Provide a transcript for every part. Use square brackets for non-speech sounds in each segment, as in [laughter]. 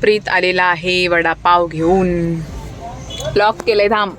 प्रीत आलेला आहे वडापाव घेऊन. लॉक केलंय थांब.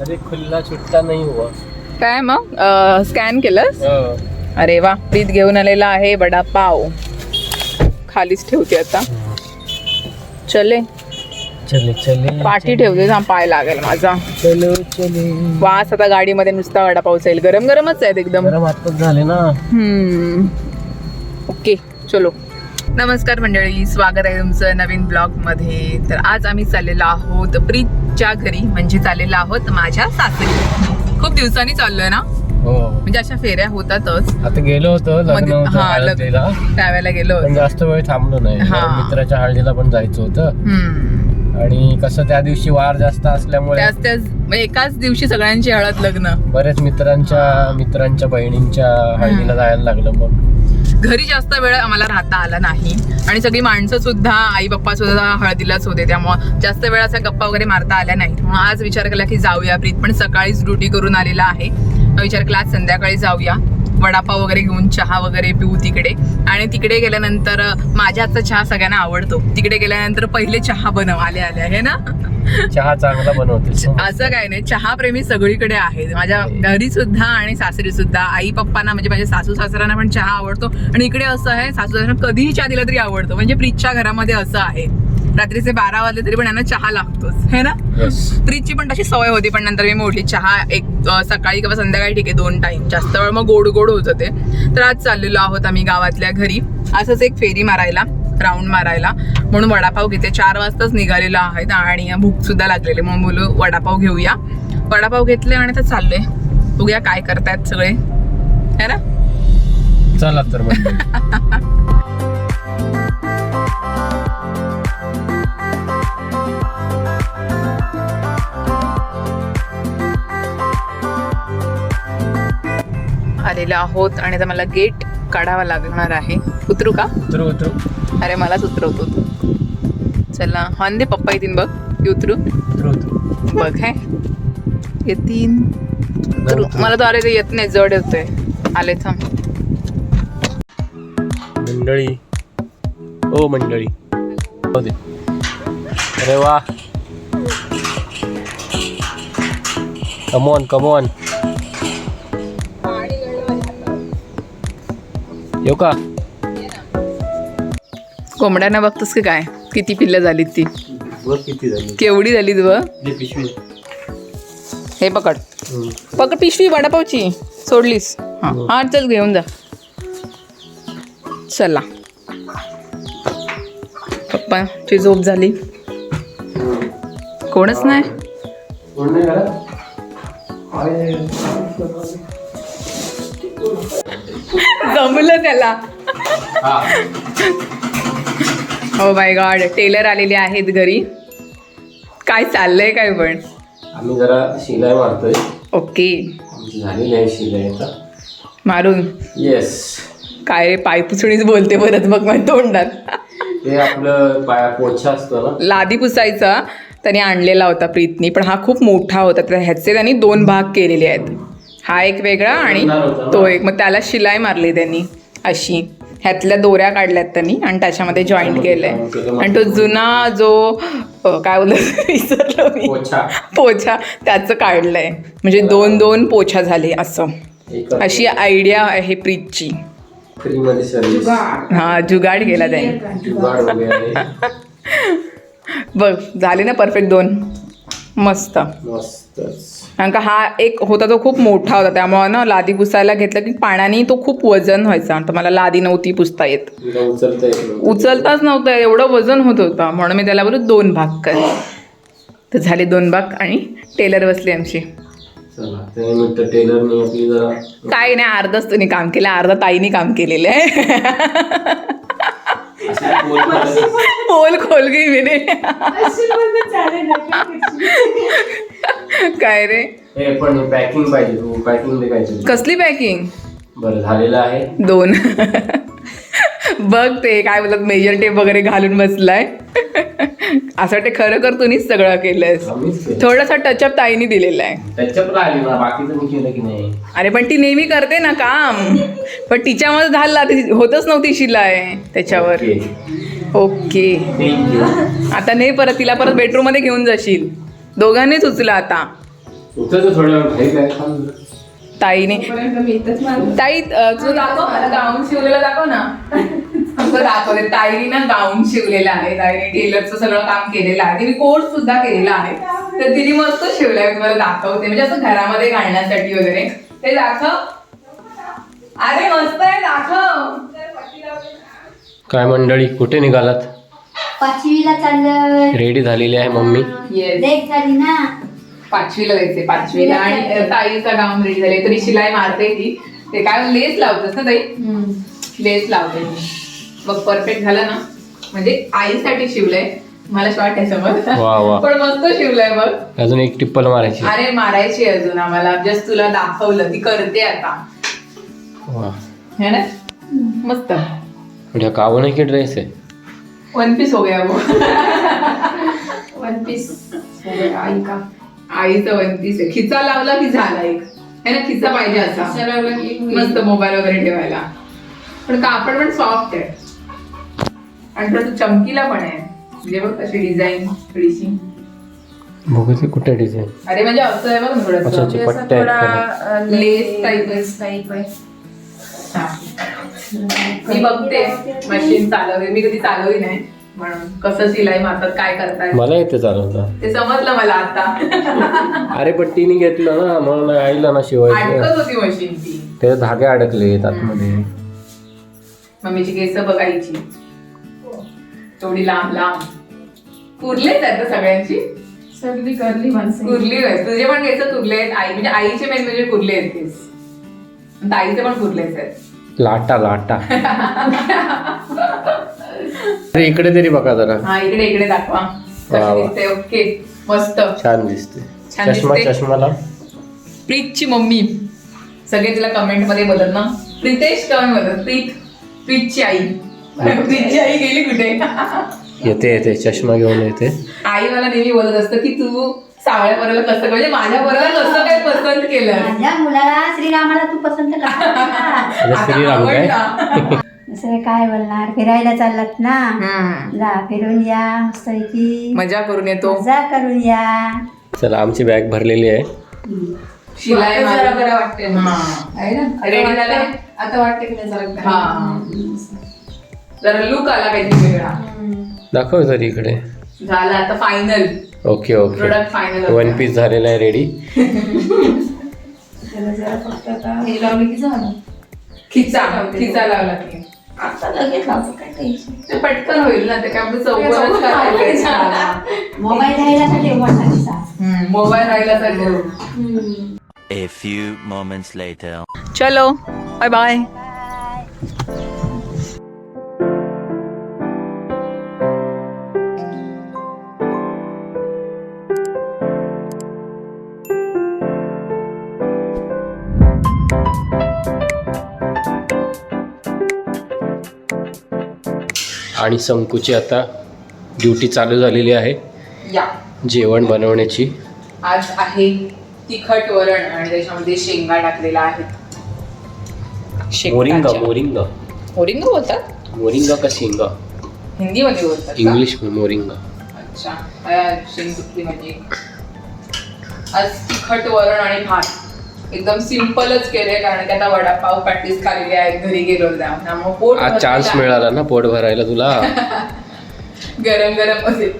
अरे खुल्ला छुट्टा नाही हुआ. काय मग? स्कॅन केलंस? हो. अरे वा प्रीत घेऊन आलेला आहे वडापाव. खालीच ठेवते आता. चले. चले चले पाठी ठेवते थांब पाय लागेल माझा. चलो चले. वास आता गाडीमध्ये नुसता वडापाव जाईल गरम गरमच आहेत एकदम. गरम आत्ताच झाले ना. हम्म. ओके चलो. नमस्कार मंडळी स्वागत आहे तुमचं नवीन ब्लॉगमध्ये तर आज आम्ही चाललेलो आहोत प्रीतच्या घरी म्हणजे चाललेलो आहोत माझ्या सासरी. खूप दिवसांनी चाललोय ना? हो. म्हणजे अशा फेऱ्या होतातच. आता गेलो होतो त्यावेळेला गेलो होतो. जास्त वेळ थांबलो नाही. मित्राच्या हळदीला पण जायचं होतं. आणि कसं त्या दिवशी वार जास्त असल्यामुळे एकाच दिवशी सगळ्यांची हळद लग्न. बरेच मित्रांच्या मित्रांच्या बहिणींच्या हळदीला जायला लागलं मग. घरी जास्त वेळ आम्हाला राहता आला नाही. आणि सगळी माणसं सुद्धा आई पप्पा सुद्धा हळदीलाच होते त्यामुळं जास्त वेळ असा गप्पा वगैरे मारता आल्या नाहीत. म्हणून आज विचार केला की जाऊया प्रीत पण सकाळीच ड्युटी करून आलेला आहे. विचार केला आज संध्याकाळी जाऊया. वडापाव वगैरे घेऊन चहा वगैरे पिऊ तिकडे. आणि तिकडे गेल्यानंतर माझ्या हातचा चहा सगळ्यांना आवडतो. तिकडे गेल्यानंतर पहिले चहा बनव आले आले आहे ना? चहा चांगला बनवते [laughs] असं काय नाही. चहा प्रेमी सगळीकडे आहेत. माझ्या घरी सुद्धा आणि सासरी सुद्धा आई पप्पांना म्हणजे माझ्या सासू सासऱ्यांना पण चहा आवडतो. आणि इकडे असं आहे सासू सासऱ्यांना कधीही चहा दिला तरी आवडतो. म्हणजे प्रीतच्या घरामध्ये असं आहे. रात्रीचे बारा वाजले तरी पण यांना चहा लागतोच. है ना? प्रीतची पण तशी सवय होती पण नंतर मी मोडली चहा एक सकाळी किंवा संध्याकाळी ठीक आहे दोन टाइम जास्त वेळ मग गोड गोड होत ते तर आज चाललेलो आहोत आम्ही गावातल्या घरी. असंच एक फेरी मारायला राऊंड मारायला. म्हणून वडापाव घेते. चार वाजताच निघालेलो आहेत आणि भूक सुद्धा लागलेली. म्हणून बोलू वडापाव घेऊया. वडापाव घेतले आणि आता चाललोय. बघूया काय करतायत सगळे. है ना? चला तर [laughs] आलेलो आहोत आणि आता मला गेट काढावा लागणार आहे. उतरू का? उतरू उतरू. अरे मलाच उतरवतो. तू चला हॉन दे पप्पा येतील बघ. की उतरू. बघ हे. येतीन. उतरू. मला तर अरे ते येत नाही जड येतोय. आले थांब. मंडळी. ओ मंडळी. अरे वा. कमॉन कमॉन येऊ का? कोंबड्यांना बघतोस की काय? किती पिल्लं झालीत ती? किती झाली? केवढी झालीत व? पिशवी. हे पकड. पकड पिशवी वडापावची. सोडलीस. हा हा. चल घेऊन जा. चला. पप्पाची झोप झाली. कोणच नाही? जमलं त्याला. हो. माय गॉड टेलर आलेले आहेत घरी. काय चाललंय काय पण? आम्ही जरा शिलाई मारतोय. ओके आमची झालेली आहे शिलाई आता. मारून? येस काय रे पायपुसणीच बोलते परत मग माझ्या तोंडात. ते आपलं पाया पोछा असतो ना. लादी पुसायचा त्याने आणलेला होता प्रीतनी पण हा खूप मोठा होता. तर ह्याचे त्यांनी दोन भाग केलेले आहेत. हा एक वेगळा आणि तो एक मग त्याला शिलाई मारली त्यांनी अशी. ह्यातल्या दोऱ्या काढल्यात त्यांनी आणि त्याच्यामध्ये जॉईंट केलंय. आणि तो जुना जो काय बोलत [laughs] विसरलो मी. पोछा. पोछा त्याचं काढलंय. म्हणजे दोन दोन पोछा झाले असं. अशी आयडिया आहे प्रीतची. फ्री मध्ये सर्विस हा जुगाड केला त्याने. बघ झाले ना परफेक्ट दोन. मस्त. मस्तच कारण का हा एक होता तो खूप मोठा होता. त्यामुळे ना लादी पुसायला घेतलं की पाण्याने तो खूप वजन व्हायचा. तर मला लादी नव्हती पुसता येत. तुला उचलता येत नव्हतं. उचलताच नव्हतं. एवढं वजन होत होता. म्हणून मी त्याला बोलू दोन भाग कर. तर झाले दोन भाग आणि टेलर बसले आमची. चला त्यानिमित्त टेलरने आपली जरा काही नाही अर्धच तुम्ही काम केलं. अर्धा ताईने काम केलेलं आहे. पोल खोल गई मेरे काय रे? हे पण पॅकिंग पाहिजे तू पॅकिंग दे काहीतरी कसली पॅकिंग बरं झालेलं आहे. दोन. बघ ते काय बोलत मेजर टेप वगैरे घालून बसलाय. असं वाटते खरं कर तुम्हीच सगळं केलंयस. आम्हीच केलं. थोडासा टचअप ताईने दिलेला आहे. त्याच्या पण आली ना बाकीचं मी केलं की नाही. अरे पण ती नेहमी करते ना काम. पण तिच्यामध्ये झाला ती होतच नव्हती शिलाई त्याच्यावर. ओके. ओके. आता नाही परत तिला परत बेडरूममध्ये घेऊन जाशील. दोघांनीच उचला आता. उतर थोडं घाई काय. ताईने. ताई अ, तुझं दाखव मला गाऊन शिवलेला दाखव ना. तुझं दाखवते. ताईने ना गाऊन शिवलेला आहे. ताईने टेलरचं सगळं काम केलेलं आहे. तिने कोर्स सुद्धा केलेला आहे. तर तिने मस्त शिवलाय मी तुम्हाला दाखवते. म्हणजे असं घरामध्ये घालण्यासाठी वगैरे. ते दाखव. अरे मस्त आहे दाखव. काय मंडळी कुठे निघालात? पाचवीला चाललं रेडी झालेली आहे मम्मी? येस झाली ना. पाचवीला जायचे पाचवीला आणि ताईचा गाऊन रेडी झाले. तरी शिलाई मारते ती. ते काय लेस लावतस ना ताई? लेस लावते. मी बघ परफेक्ट झालं ना? म्हणजे आईसाठी शिवलंय. मला शॉर्ट आहे समज पण मस्त शिवलंय बघ. अजून एक टिप्पल मारायची. अरे मारायची अजून आम्हाला. जस्ट तुला दाखवलं. ती करते आता. है ना? मस्त. हा नाही की ड्रेस आहे? वन पीस हो गया वो. वन पीस आई का. आईचा वन पीस आहे खिचा लावला की झाला एक. है ना? खिचा पाहिजे असा. मस्त मोबाईल वगैरे ठेवायला. पण कापड पण सॉफ्ट आहे. आणि थोडं चमकीला पण आहे. म्हणजे बघ कशी डिझाईन थोडीशी बघू ते कुठे डिझाईन अरे म्हणजे असं आहे बघ अच्छा पट्ट्या आहेत त्याला. लेस टाईप टाईप आहे. मी बघते. मशीन चालवते. मी कधी चालवली नाही. म्हणून कसं शिलाई मारतात काय करताय? मला येते चालवता. ते समजलं मला आता. [laughs] अरे पण तिने घेतलं ना म्हणून आईला ना शिवायचं. अडकत होती मशीन ती. ते धागे अडकले आतमध्ये. मम्मीची केस बघायची. तेवढी लांब लांब. कुरलेच आहेत ना सगळ्यांची? सगळी करली माणसं. कुरली आहेत. तुझे पण केस कुरले आहेत. आई म्हणजे आईचे मेन म्हणजे कुरले आहेत केस. आणि ताईचे पण कुरलेच आहेत. लाटा लाटा. [laughs] अरे इकडे तरी बघा जरा. हा इकडे इकडे दाखवा. वा, कशी वा. दिसते? ओके मस्त. छान दिसते. छान चष्मा दिसते. चष्माला. प्रीतची मम्मी. सगळे तिला कमेंटमध्ये बोलत ना. प्रितेश कमेंट बोलत प्रीत प्रीतची आई. प्रीतची आई गेली कुठे? येते येते. चष्मा घेऊन येते. आई मला नेहमी बोलत असतं की तू सावळ्या पोराला कसं म्हणजे माझ्या पोराला कसं काय पसंत केलं? माझ्या मुलाला श्रीरामाला तू पसंत का? श्रीराम काय? दुसरं काय बोलणार? फिरायला चाललात ना? जा फिरून या मस्तपैकी. मजा करून येतो. मजा करून या. चला आमची बॅग भरलेली आहे. शिलाई जरा बरं वाटते ना. हा. आहे ना? Ready झालं? आता वाटते की नाही जरा हा. जरा लुक आला काहीतरी वेगळा. दाखव तरी इकडे. झाला आता final okay okay product final one piece झालेला आहे रेडी त्याला जरा फक्त आता हे लावलं की झालं? खिचा खिचा लावला की. आता लगेच लावतो काय टेन्शन ते पटकन होईल ना ते काय आपलं चौकोनच करायचं मोबाईल राहिला तर तेव्हा टाकायचा. मोबाईल राहिला तर A few moments later. चलो बाय बाय आणि संकुची आता ड्युटी चालू झालेली आहे. या. जेवण बनवण्याची. आज आहे तिखट वरण आणि त्याच्यामध्ये शेंगा टाकलेला आहे मोरिंगा. मोरिंगा. मोरिंगा बोलतात? मोरिंगा का शेंगा? हिंदीमध्ये बोलतात? इंग्लिश में मोरिंगा. अच्छा. शेंगुटली म्हणजे. आज तिखट वरण आणि भात. एकदम सिम्पलच केले कारण की आता वडापाव प्रॅक्टिस खाल्लेली आहे घरी गेलो होता त्यामुळे पोट आज चान्स मिळाला ना पोट भरायला तुला. [laughs] गरम गरम असेल.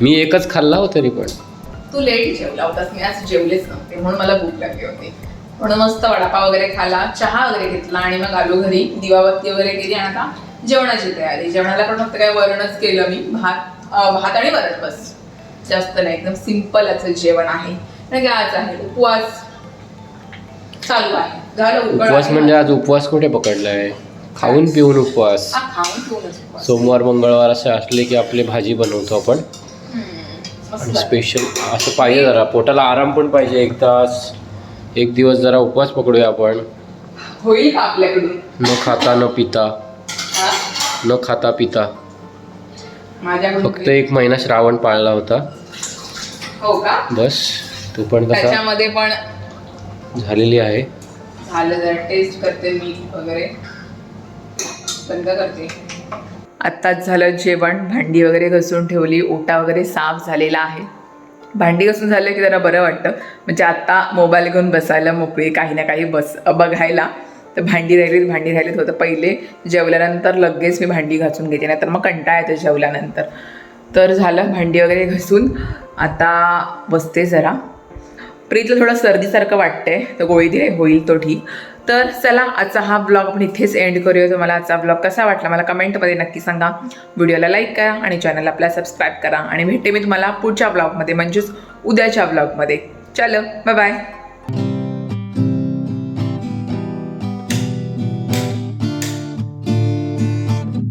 मी एकच खाल्ला हो तरी पण. तू लेट जेवला होतास मी आज जेवलेच नव्हते म्हणून मला भूक लागली होती. म्हणून मस्त वडापाव वगैरे खाला चहा वगैरे घेतला आणि मग आलो घरी दिवाबत्ती वगैरे केली आणि आता जेवणाची तयारी. जेवणाला पण फक्त काय वरणच केलं मी भात भात आणि वरण बस. जास्त नाही एकदम सिंपल असं जेवण आहे. की आज आहे उपवास. चालू आहे. झालं उकळ उपवास. म्हणजे आज उपवास कुठे पकडलाय? खाऊन पिऊन उपवास. हा, खाऊन पिऊनच उपवास. सोमवार मंगळवार असे असले की आपले भाजी बनवतो आपण. हम्म, मस्त आणि आहे. स्पेशल असं पाहिजे जरा. पोटाला आराम पण पाहिजे एक तास. एक दिवस जरा उपवास पकडूया आपण. होईल का आपल्याकडून? न खाता न पिता. हा? न खाता पिता. माझ्याकडून फक्त एक महिना श्रावण पाळला होता. हो का? बस. तू पण तसा. त्याच्यामध्ये पण झालेली आहे. झालं जरा टेस्ट करते मीठ वगैरे. बंद करते. आत्ताच झालं जेवण भांडी वगैरे घसून ठेवली ओटा वगैरे साफ झालेला आहे. भांडी घासून झालं की जरा बरं वाटतं. म्हणजे आता मोबाईल घेऊन बसायला मोकळी काही ना काही बस बघायला. तर भांडी राहिलीत भांडी राहिलीत होतं पहिले. जेवल्यानंतर लगेच मी भांडी घासून घेते नाही तर मग कंटाळा येतो जेवल्यानंतर. तर झालं भांडी वगैरे घासून. आता बसते जरा. प्रीतला थोडं सर्दीसारखं वाटतंय तर गोळी दिले होईल तो ठीक. तर चला आजचा हा ब्लॉग आपण इथेच एंड करूया. तुम्हाला आजचा ब्लॉग कसा वाटला मला कमेंटमध्ये नक्की सांगा. व्हिडिओला लाईक करा आणि चॅनल आपला सबस्क्राईब करा. आणि भेटते मी तुम्हाला पुढच्या ब्लॉगमध्ये म्हणजेच उद्याच्या ब्लॉगमध्ये चलो बाय बाय